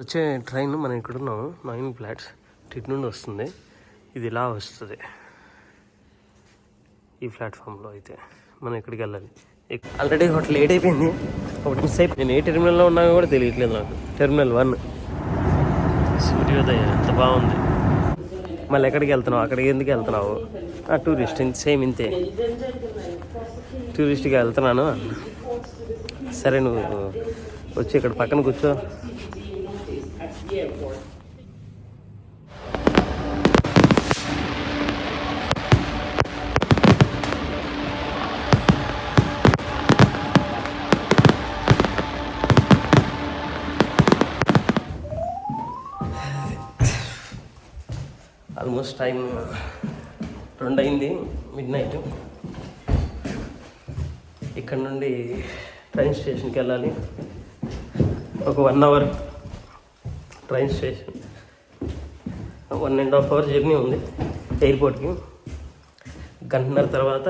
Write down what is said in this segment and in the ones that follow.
వచ్చే ట్రైన్ మనం ఇక్కడ ఉన్నాము నైన్ ఫ్లాట్స్. ఇటు నుండి వస్తుంది. ఇది ఇలా వస్తుంది. ఈ ప్లాట్ఫామ్లో అయితే మనం ఇక్కడికి వెళ్ళాలి? ఆల్రెడీ ఒకటి లేట్ అయిపోయింది. ఒకటి మిస్ అయిపోయింది నేను ఏ టెర్మినల్లో ఉన్నాయో కూడా తెలియట్లేదు నాకు. Terminal one. సూర్యోదయం ఎంత బాగుంది. మళ్ళీ ఎక్కడికి వెళ్తున్నావు? అక్కడికి ఎందుకు వెళ్తున్నావు? ఆ టూరిస్ట్ సేమ్ ఇంతే. టూరిస్ట్గా వెళ్తున్నాను. అన్న. సరే నువ్వు వచ్చి ఇక్కడ పక్కన కూర్చో. ఆల్మోస్ట్ టైం రెండు అయింది మిడ్ నైట్ ఇక్కడ నుండి ట్రైన్ స్టేషన్కి వెళ్ళాలి ఒక one hour train station one and half hour journey ఉంది ఎయిర్పోర్ట్కి గంటన్నర తర్వాత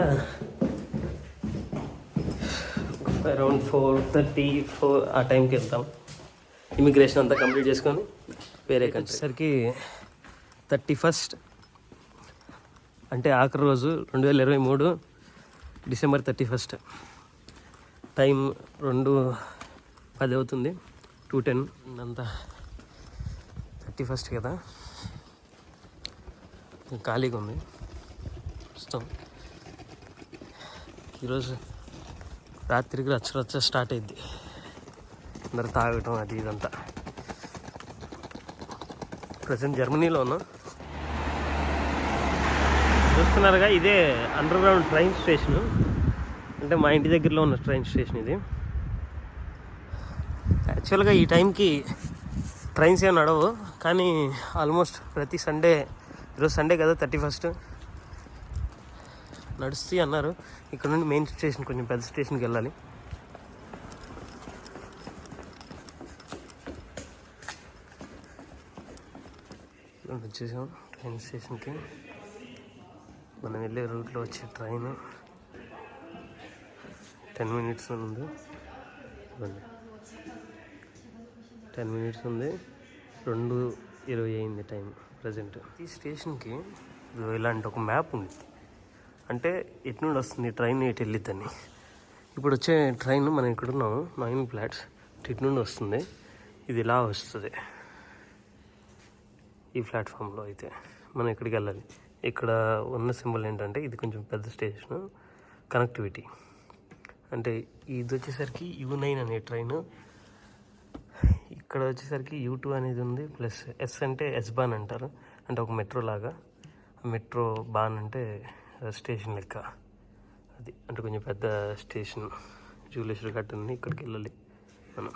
అరౌండ్ ఫోర్ థర్టీ ఫోర్ ఆ టైంకి వెళ్తాం. ఇమిగ్రేషన్ అంతా కంప్లీట్ చేసుకొని వేరే కంట్రీసరికి థర్టీ ఫస్ట్ అంటే ఆఖరి రోజు రెండు వేల ఇరవై మూడు డిసెంబర్ థర్టీ ఫస్ట్. టైం రెండు పది అవుతుంది టూ టెన్ అంతా థర్టీ ఫస్ట్ కదా. ఖాళీగా ఉంది. ప్రస్తుతం ఈరోజు రాత్రికి రచ్చ రచ్చ స్టార్ట్ అయింది అందరు తాగటం అది ఇదంతా. ప్రజెంట్ జర్మనీలో ఉన్నాం. చూస్తున్నారుగా ఇదే అండర్ గ్రౌండ్ ట్రైన్ స్టేషన్ అంటే మా ఇంటి దగ్గరలో ఉన్న ట్రైన్ స్టేషన్ ఇది. యాక్చువల్గా ఈ టైంకి ట్రైన్స్ ఏమి నడవు కానీ ఆల్మోస్ట్ ప్రతి సండే ఈరోజు సండే కదా థర్టీ ఫస్ట్ నడుస్తాయి అన్నారు. ఇక్కడ నుండి మెయిన్ స్టేషన్ కొంచెం పెద్ద స్టేషన్కి వెళ్ళాలి. వచ్చేసాం ట్రైన్ స్టేషన్కి మనం వెళ్ళే రూట్లో వచ్చే ట్రైన్ టెన్ మినిట్స్ ఉంది. టెన్ మినిట్స్ ఉంది. రెండు ఇరవై అయింది టైం ప్రజెంట్. ఈ స్టేషన్కి ఇలాంటి ఒక మ్యాప్ ఉంది. అంటే ఎటు నుండి వస్తుంది ట్రైన్ ఎటు వెళ్ళిద్దని. ఇప్పుడు వచ్చే ట్రైన్ మనం ఇక్కడ ఉన్నాము నైన్ ఫ్లాట్స్. ఇటు నుండి వస్తుంది. ఇది ఇలా వస్తుంది. ఈ ప్లాట్ఫామ్లో అయితే మనం ఇక్కడికి వెళ్ళాలి? ఇక్కడ ఉన్న సింబల్ ఏంటంటే ఇది కొంచెం పెద్ద స్టేషన్ కనెక్టివిటీ అంటే ఇది వచ్చేసరికి యూ నైన్ అనే ట్రైన్. ఇక్కడ వచ్చేసరికి యూ టూ అనేది ఉంది ప్లస్ ఎస్ అంటే ఎస్ బాన్ అంటారు. అంటే ఒక మెట్రో లాగా. మెట్రో బాన్ అంటే స్టేషన్ లెక్క. అది అంటే కొంచెం పెద్ద స్టేషన్. జూలేశ్వర్ గట్టు ఉంది ఇక్కడికి వెళ్ళాలి మనం.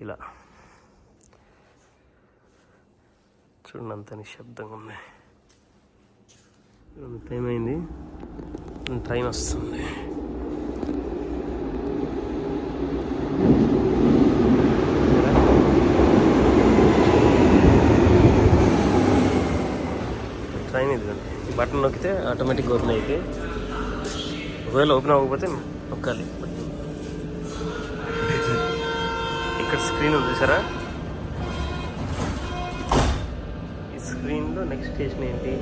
ఇలా. చూడండి అంత నిశ్శబ్దంగా ఉంది టైం అయింది ట్రైన్ వస్తుంది ట్రైన్ ఇది ఈ బటన్ నొక్కితే ఆటోమేటిక్గా ఓపెన్ అయితే ఒకవేళ ఓపెన్ అవ్వకపోతే నొక్కాలి. ఇక్కడ స్క్రీన్ ఉంది చూసారా? స్క్రీన్లో నెక్స్ట్ స్టేషన్ ఏంటి?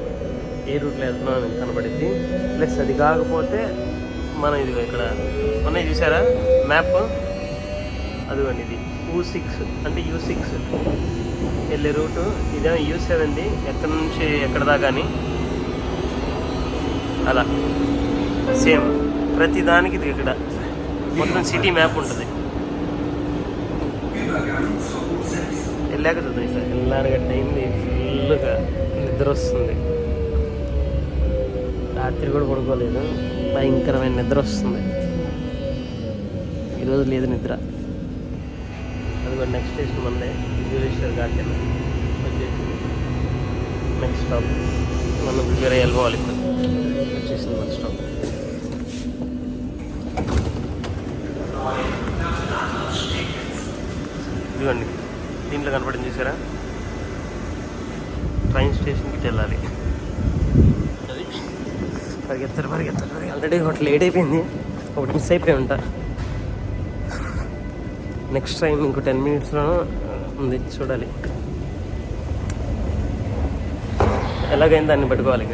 ఏ రూట్లో వెళ్తున్నాం అని కనబడింది. ప్లస్ అది కాకపోతే మనం ఇది ఇక్కడ ఉన్నాయి చూసారా? మ్యాప్ అదిగోండి ఇది. యూ సిక్స్ అంటే యూ సిక్స్ వెళ్ళే రూటు ఇదేమో యూ సెవెన్ది ఎక్కడి నుంచి ఎక్కడ దాకా అని? అలా. సేమ్ ప్రతి దానికి ఇది ఇక్కడ. మొత్తం సిటీ మ్యాప్ ఉంటుంది. వెళ్ళాక చూద్దాం సార్ వెళ్ళారుగా లేదు. ఫుల్గా నిద్ర వస్తుంది రాత్రి కూడా పడుకోలేదు. భయంకరమైన నిద్ర వస్తుంది ఈరోజు లేదు నిద్ర. అది కూడా నెక్స్ట్ స్టేషన్ మనదే విజువేశ్వర్ గార్డెన్ వచ్చేసి నెక్స్ట్ స్టాప్ మనం వేరే వెళ్ళిపోవాలి ఇప్పుడు. వచ్చేసింది మన స్టాప్ ఇదిగోండి. దీంట్లో కనపడింది చూసారా? ట్రైన్ స్టేషన్కి వెళ్ళాలి. అది. పరిగెత్తారు పరిగెత్తారు ఆల్రెడీ ఒకటి లేట్ అయిపోయింది. ఒకటి మిస్ అయిపోయి ఉంటా. నెక్స్ట్ ట్రైన్ ఇంకో టెన్ మినిట్స్లో ఉంది చూడాలి. ఎలాగైంది దాన్ని పట్టుకోవాలి ఇక?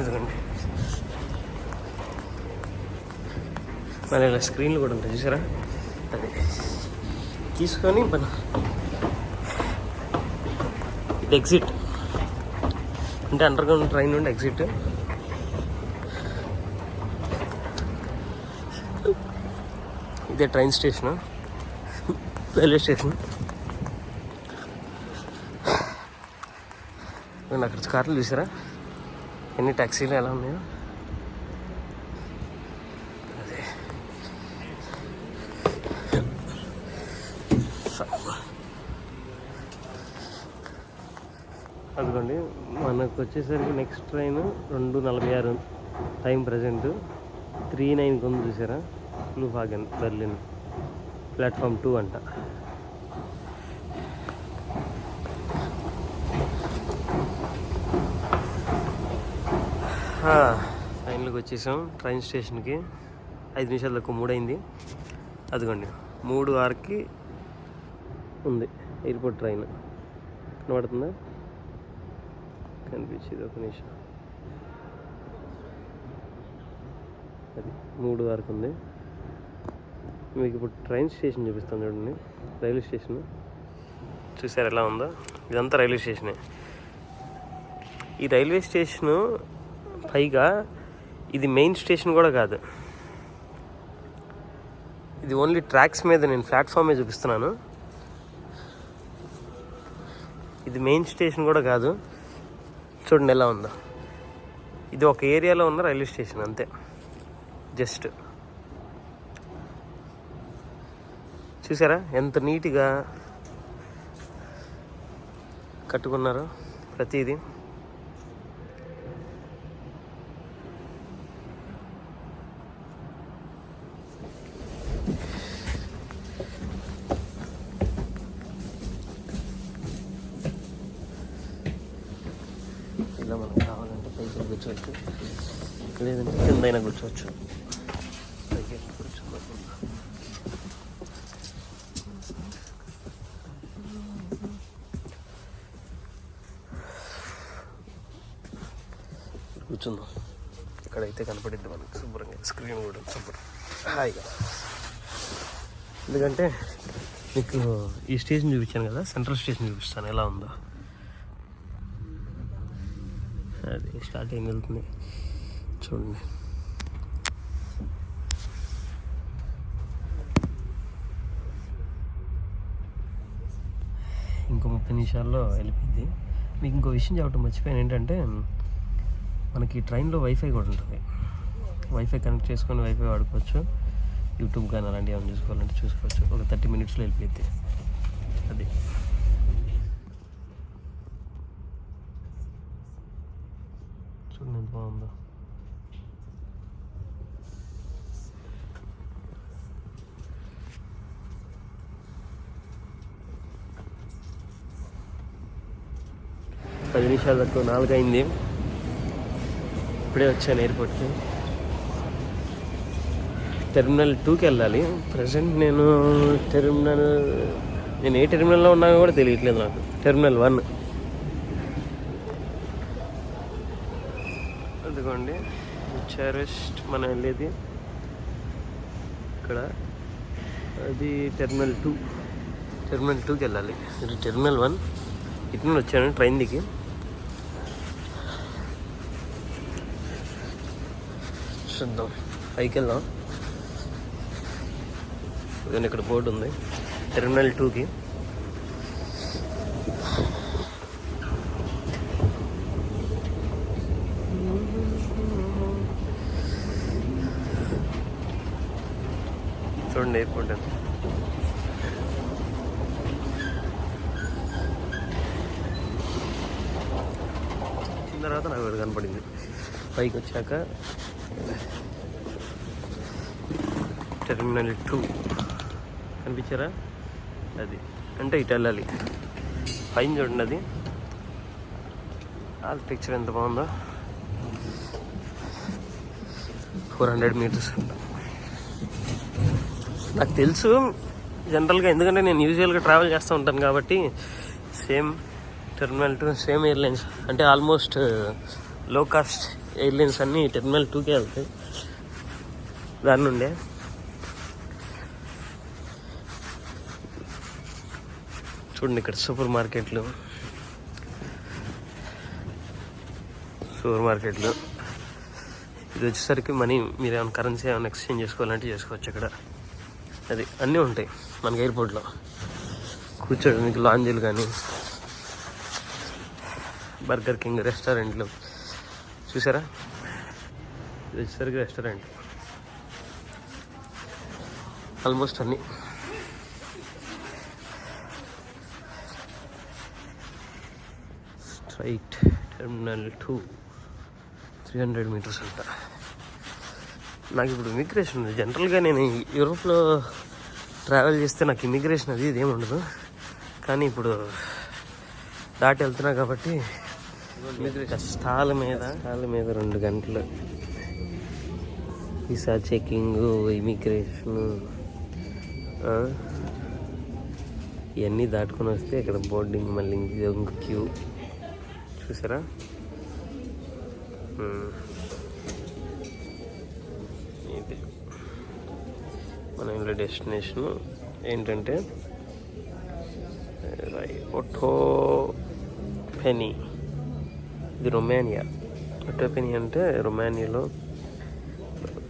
ఇదిగోండి. మళ్ళీ ఇలా స్క్రీన్లు కూడా ఉంటాయి చూసారా? అదే. తీసుకొని మన ఇది ఎగ్జిట్ అంటే అండర్ గ్రౌండ్ ట్రైన్ నుండి ఎగ్జిట్ ఇదే ట్రైన్ స్టేషన్ రైల్వే స్టేషన్ అక్కడ కార్లు చూసారా? ఎన్ని ట్యాక్సీలు ఎలా ఉన్నాయో? అదిగోండి మనకు వచ్చేసరికి నెక్స్ట్ ట్రైన్ రెండు నలభై ఆరు టైం ప్రజెంట్ త్రీ నైన్కి ఉంది చూసారా? బ్లూ ఫాగన్ బెర్లిన్ ప్లాట్ఫామ్ టూ అంట ట్రైన్లోకి వచ్చేసాం. ట్రైన్ స్టేషన్కి ఐదు నిమిషాలకు మూడైంది. మూడు అయింది అదిగోండి మూడు ఆరుకి ఉంది. ఎయిర్పోర్ట్ ట్రైన్ కనబడుతుందా? కనిపించేది. ఒక నిమిషం. అది మూడు వరకు ఉంది. మీకు ఇప్పుడు ట్రైన్ స్టేషన్ చూపిస్తాను చూడండి. Railway station. చూసారు ఎలా ఉందో? ఇదంతా రైల్వే స్టేషనే ఈ రైల్వే స్టేషను పైగా ఇది మెయిన్ స్టేషన్ కూడా కాదు. ఇది ఓన్లీ ట్రాక్స్ మీద నేను ప్లాట్ఫామే చూపిస్తున్నాను. ఇది మెయిన్ స్టేషన్ కూడా కాదు. చూడండి ఎలా ఉందో. ఇది ఒక ఏరియాలో ఉన్న రైల్వే స్టేషన్ అంతే. జస్ట్. చూసారా? ఎంత నీట్గా కట్టుకున్నారో ప్రతిదీ. కూర్చోవచ్చు పైకి కూర్చోవచ్చు కూర్చుందాం. ఇక్కడైతే కనపడిద్ది మనకి శుభ్రంగా. స్క్రీన్ కూడా శుభ్రం. హాయిగా. ఎందుకంటే మీకు ఈ స్టేషన్ చూపించాను కదా సెంట్రల్ స్టేషన్ చూపిస్తాను. ఎలా ఉందో. అది స్టార్టింగ్ వెళ్తుంది. చూడండి ఇంకో ముప్పై నిమిషాల్లో వెళ్ళిపోయింది. మీకు ఇంకో విషయం చెప్పడం మర్చిపోయాను. ఏంటంటే మనకి ట్రైన్లో వైఫై కూడా ఉంటుంది. వైఫై కనెక్ట్ చేసుకొని వైఫై వాడుకోవచ్చు. యూట్యూబ్ కానీ అలాంటివి ఏమైనా చూసుకోవాలంటే చూసుకోవచ్చు. ఒక థర్టీ మినిట్స్లో వెళ్ళిపోయింది అది చూడండి ఎంత బాగుందో నిమిషాలకు నాలుగు అయింది ఇప్పుడే వచ్చాను ఎయిర్పోర్ట్కి. టెర్మినల్ టూకి వెళ్ళాలి. ప్రజెంట్ నేను టెర్మినల్ నేను ఏ టెర్మినల్లో ఉన్నానో కూడా తెలియట్లేదు నాకు. Terminal one. అదిగోండి. చారెస్ట్ మనం వెళ్ళేది. ఇక్కడ. అది టెర్మినల్ టూ. టెర్మినల్ టూకి వెళ్ళాలి. ఇది టెర్మినల్ వన్. ఇటు నుండి వచ్చాను ట్రైన్ దిగి. చూద్దాం పైకి వెళ్దాం. ఇక్కడ బోర్డు ఉంది. టెర్మినల్ టూకి. చూడండి ఎయిర్పోర్ట్ ఎంత తర్వాత నాకు కనపడింది. పైకి వచ్చాక టెర్మినల్ టూ. కనిపించారా? అది. అంటే ఇటు వెళ్ళాలి. పైన చూడండి అది. పిక్చర్ ఎంత బాగుందో. ఫోర్ హండ్రెడ్ మీటర్స్ నాకు తెలుసు జనరల్గా ఎందుకంటే నేను యూజువల్గా ట్రావెల్ చేస్తూ ఉంటాను కాబట్టి same terminal two same airlines అంటే ఆల్మోస్ట్లో కాస్ట్ ఎయిర్లైన్స్ అన్నీ టెర్మినల్ టూకే వెళ్తాయి. దాని నుండే. చూడండి ఇక్కడ సూపర్ మార్కెట్లు. సూపర్ మార్కెట్లు. ఇది వచ్చేసరికి మనీ మీరు ఏమైనా కరెన్సీ ఏమైనా ఎక్స్చేంజ్ చేసుకోవాలంటే చేసుకోవచ్చు ఇక్కడ. అది అన్నీ ఉంటాయి మనకి ఎయిర్పోర్ట్లో. కూర్చోడానికి లాంజీలు కానీ బర్గర్ కింగ్ రెస్టారెంట్లు. చూసారా? ఇది వచ్చేసరికి రెస్టారెంట్. ఆల్మోస్ట్ అన్నీ. Straight terminal two three hundred metres అంట. నాకు ఇప్పుడు ఇమిగ్రేషన్ ఉంది. జనరల్గా నేను యూరోప్లో ట్రావెల్ చేస్తే నాకు ఇమిగ్రేషన్ అది ఇదేం ఉండదు. కానీ ఇప్పుడు దాటి వెళ్తున్నా కాబట్టి కష్టాల మీద కష్టాల మీద రెండు గంటలు. వీసా చెకింగ్ ఇమిగ్రేషన్ ఇవన్నీ దాటుకొని వస్తే ఇక్కడ బోర్డింగ్ మళ్ళీ ఇంక క్యూ చూసారా. ఇది. మన వెళ్ళే డెస్టినేషన్ ఏంటంటే ఒట్టో పెనీ. ఇది రొమానియా. ఒట్టో పెనీ అంటే రొమానియాలో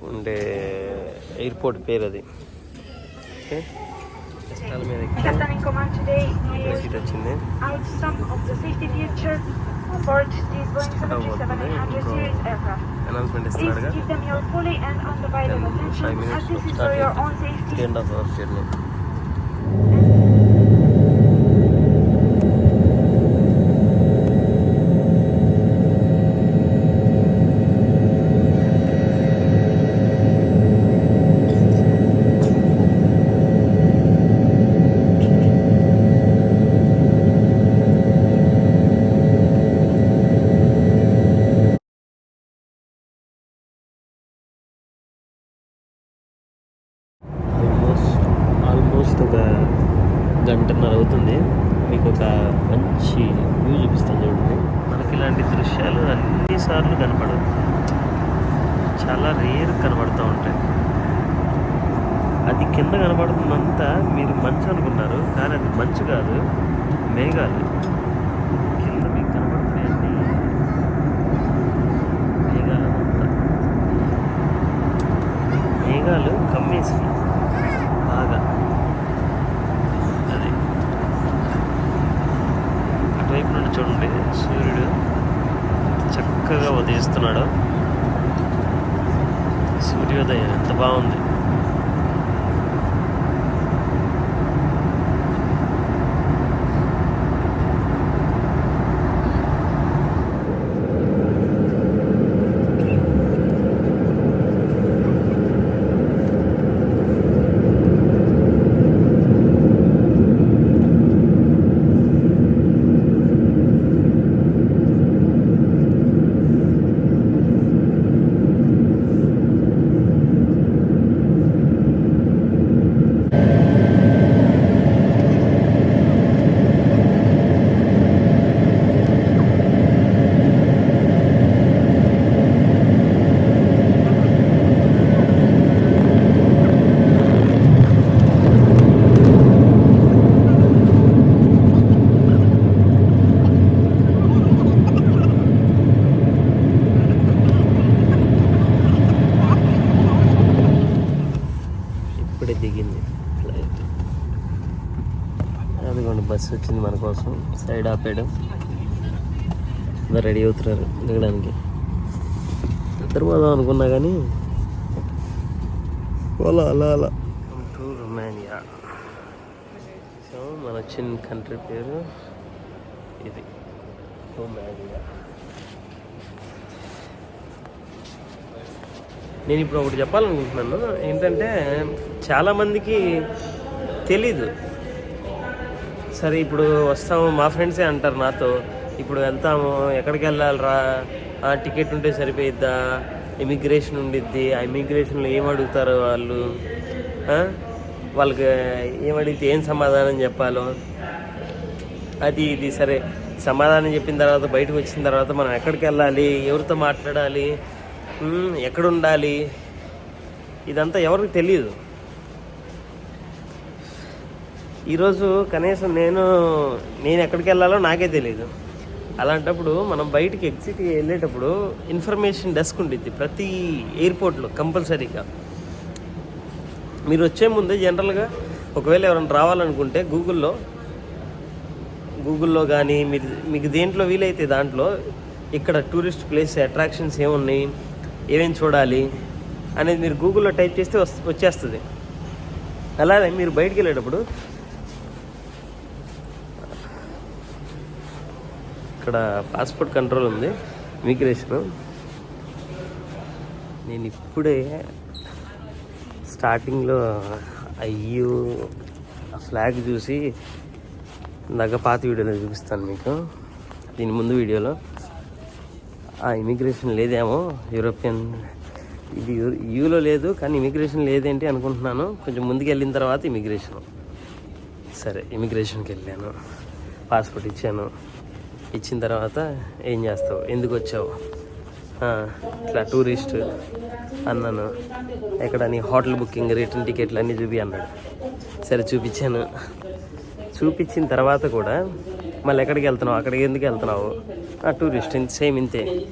ఉండే ఎయిర్పోర్ట్ పేరు అది. ఓకే? కష్టాల మీద వచ్చింది. out some of the safety features aboard these Boeing 737-800 series aircraft. Announcement Please ఇస్తున్నాడుగా give them your fully and undivided five attention as minutes this is for start your own safety. Three and half hours journey కానీ అది మంచు కాదు మేఘాలు కింద. మీకు కనబడుతున్నాయండి మేఘాలు అంతా. మేఘాలు కమ్మేసి బాగా. అది. అటువైపు నుండి చూడండి సూర్యుడు చక్కగా ఉదయిస్తున్నాడు. సూర్యోదయం ఎంత బాగుంది ఇప్పుడే దిగింది ఫ్లైట్ అదిగోండి బస్సు వచ్చింది మన కోసం అందరు రెడీ అవుతున్నారు దిగడానికి పోదాం అనుకున్నా కానీ అలా అలా అలా. టు రొమానియా. సో మన చిన్న కంట్రీ పేరు ఇది. రొమానియా. నేను ఇప్పుడు ఒకటి చెప్పాలనుకుంటున్నాను. ఏంటంటే చాలామందికి తెలీదు. సరే ఇప్పుడు వస్తాము. మా ఫ్రెండ్సే అంటారు నాతో ఇప్పుడు వెళ్తాము. ఎక్కడికి వెళ్ళాలిరా? ఆ, టికెట్ ఉంటే సరిపోయిద్దా? ఇమిగ్రేషన్ ఉండిద్ది. ఆ ఇమిగ్రేషన్లో ఏం వాళ్ళు? వాళ్ళకి ఏమడిగితే ఏం సమాధానం చెప్పాలో? అది ఇది సరే. సమాధానం చెప్పిన తర్వాత బయటకు వచ్చిన తర్వాత మనం ఎక్కడికి వెళ్ళాలి? ఎవరితో మాట్లాడాలి? ఎక్కడుండాలి? ఎక్కడ ఉండాలి ఇదంతా ఎవరికి తెలియదు ఈరోజు కనీసం నేను నేను ఎక్కడికి వెళ్ళాలో నాకే తెలియదు అలాంటప్పుడు మనం బయటికి ఎగ్జిట్ వెళ్ళేటప్పుడు ఇన్ఫర్మేషన్ డెస్క్ ఉండిద్ది ప్రతి ఎయిర్పోర్ట్లో కంపల్సరీగా. మీరు వచ్చే ముందే జనరల్గా ఒకవేళ ఎవరైనా రావాలనుకుంటే గూగుల్లో గూగుల్లో కానీ మీరు మీకు దేంట్లో వీలైతే దాంట్లో ఇక్కడ టూరిస్ట్ ప్లేస్ అట్రాక్షన్స్ ఏమున్నాయి ఏమేమి చూడాలి అనేది మీరు గూగుల్లో టైప్ చేస్తే వస్- వచ్చేస్తుంది. అలానే మీరు బయటికి వెళ్ళేటప్పుడు ఇక్కడ పాస్పోర్ట్ కంట్రోల్ ఉంది. ఇమిగ్రేషన్ నేను ఇప్పుడే స్టార్టింగ్లో అయ్యో ఆ ఫ్లాగ్ చూసి ఇందాక పాత వీడియోలో చూపిస్తాను మీకు. దీని ముందు వీడియోలో. ఆ ఇమిగ్రేషన్ లేదేమో యూరోపియన్ ఇది యూలో లేదు కానీ ఇమిగ్రేషన్ లేదేంటి అనుకుంటున్నాను. కొంచెం ముందుకు వెళ్ళిన తర్వాత ఇమిగ్రేషన్ సరే ఇమిగ్రేషన్కి వెళ్ళాను. పాస్పోర్ట్ ఇచ్చాను. ఇచ్చిన తర్వాత ఏం చేస్తావు? ఎందుకు వచ్చావు? ఇట్లా టూరిస్ట్ అన్నాను. ఎక్కడ నీ హోటల్ బుకింగ్ రిటర్న్ టికెట్లు అన్నీ చూపి అన్నాడు. సరే చూపించాను. చూపించిన తర్వాత కూడా మళ్ళీ ఎక్కడికి వెళ్తున్నావు? అక్కడికి ఎందుకు వెళ్తున్నావు? ఆ, టూరిస్ట్ ఇంత సేమ్ ఇంతే.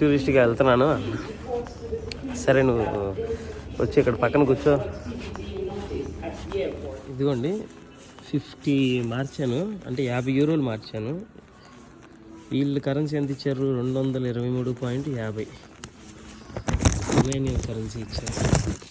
టూరిస్ట్గా వెళ్తున్నాను. సరే నువ్వు వచ్చి ఇక్కడ పక్కన కూర్చో. ఇదిగోండి. ఫిఫ్టీ మార్చాను. అంటే యాభై యూరోలు మార్చాను. వీళ్ళు కరెన్సీ ఎంత ఇచ్చారు? రెండు వందల ఇరవై మూడు పాయింట్ యాభై. రొమేనియన్ కరెన్సీ ఇచ్చారు.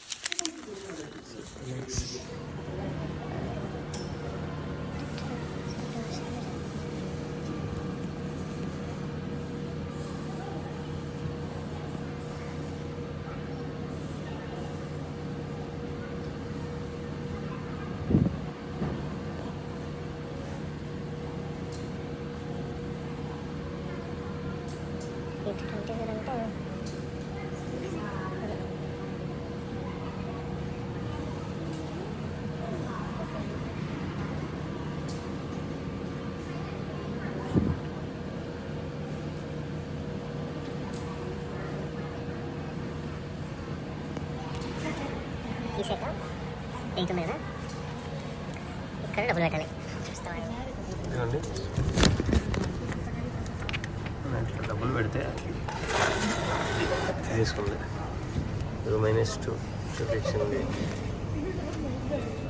ఎయిట్ ఉంది కదా ఇక్కడ డబ్బులు పెట్టాలి. డబ్బులు పెడితే తీసుకుంది ఇక మైనస్ టూ చూపించింది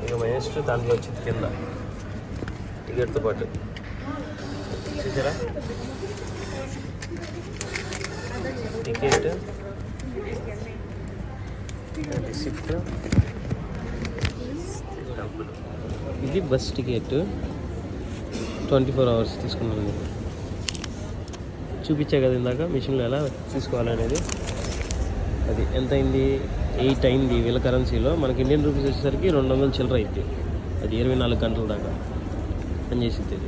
ఇక మైనస్ టూ దాంట్లో వచ్చింది కింద. టికెట్తో పాటు. చూసారా? టికెట్ రిసిప్ట్ డబ్బులు. ఇది bus ticket. Twenty four hours తీసుకున్నాను. చూపించా కదా ఇందాక మిషన్లో ఎలా తీసుకోవాలనేది. అది ఎంత అయింది? ఎయిట్ అయింది వీళ్ళ కరెన్సీలో. మనకి ఇండియన్ రూపీస్ వచ్చేసరికి రెండు వందల చిల్లర అయింది. అది ఇరవై నాలుగు గంటల దాకా. పనిచేసింది అది